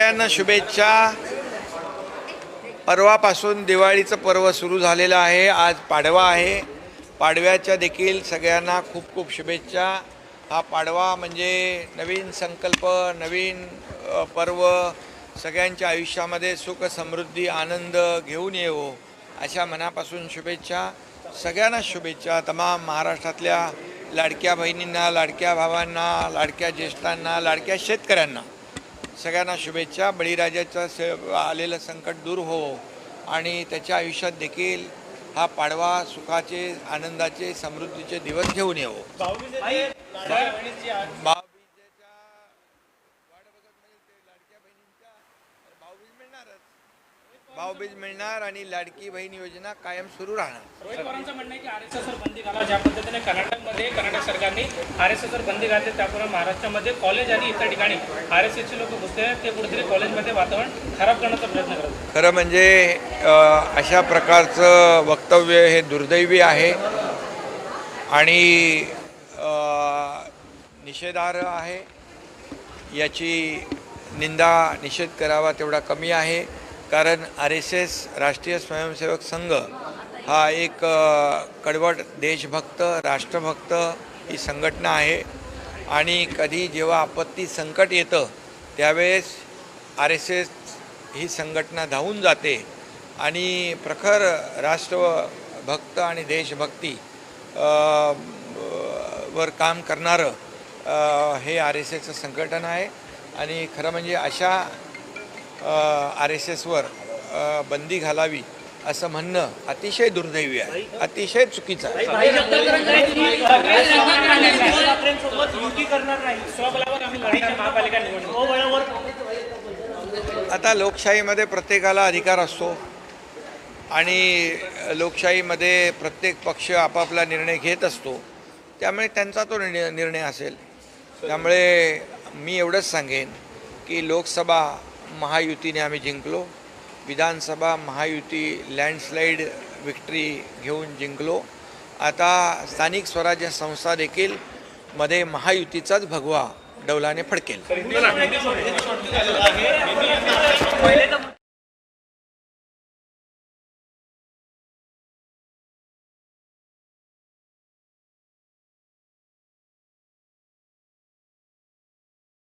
सगळ्यांना शुभेच्छा. परवापासून दिवाळीचं पर्व सुरू झालेलं आहे. आज पाडवा आहे. पाडव्याच्या देखील सगळ्यांना खूप खूप शुभेच्छा. हा पाडवा म्हणजे नवीन संकल्प नवीन पर्व सगळ्यांच्या आयुष्यामध्ये सुख समृद्धी आनंद घेऊन येवो अशा मनापासून शुभेच्छा. सगळ्यांना शुभेच्छा. तमाम महाराष्ट्रातल्या लाडक्या बहिणींना लाडक्या भावांना लाडक्या ज्येष्ठांना लाडक्या शेतकऱ्यांना. सगळ्यांना शुभेच्छा. बळीराजाचं स आलेलं संकट दूर हो आणि त्याच्या आयुष्यात देखील हा पाडवा सुखाचे आनंदाचे समृद्धीचे दिवस घेऊन येवो. मिळणारच. भाऊबीज मिळणार आणि लाडकी बहीण योजना कायम सुरू राहणार. रोहित पवारांचं म्हणणं आहे की आर एस एसवर बंदी घाला ज्या पद्धतीने कर्नाटकमध्ये कर्नाटक सरकारने आर एस एसवर बंदी घातली त्याप्रमाणे महाराष्ट्रामध्ये कॉलेज आणि इतर ठिकाणी आर एस एसचे लोक घुसले ते कुठेतरी कॉलेजमध्ये वातावरण खराब करण्याचा प्रयत्न करत. खरं म्हणजे अ, अशा प्रकारचं वक्तव्य हे दुर्दैवी आहे. आणि अ, निषेधार्ह आहे. याची निंदा निषेध करावा तेवढा कमी आहे. कारण आर एस एस राष्ट्रीय स्वयंसेवक संघ हा एक कडवट देशभक्त राष्ट्रभक्त ही संघटना आहे. आणि कधी जेव्हा आपत्ती संकट येतं त्यावेळेस आर एस एस ही संघटना धावून जाते. आणि प्रखर राष्ट्रभक्त आणि देशभक्ती वर काम करणारं हे आर एस एसचं संघटन आहे. आणि खरं म्हणजे अशा आर एस एसवर बंदी घालावी असं म्हणणं अतिशय दुर्दैवी आहे. अतिशय चुकीचं आहे. स्वबळावर आम्ही लढणार महापालिका निवडणूक. आता लोकशाहीमध्ये प्रत्येकाला अधिकार असतो. आणि लोकशाहीमध्ये प्रत्येक पक्ष आपापला निर्णय घेत असतो. त्यामुळे त्यांचा तो निर्णय निर्णय असेल. त्यामुळे मी एवढंच सांगेन की लोकसभा महायुतीने आम्ही जिंकलो. विधानसभा महायुती लँडस्लाईड विक्ट्री घेऊन जिंकलो. आता स्थानिक स्वराज्य संस्था देखील मध्ये महायुतीचाच भगवा डौलाने फडकेल.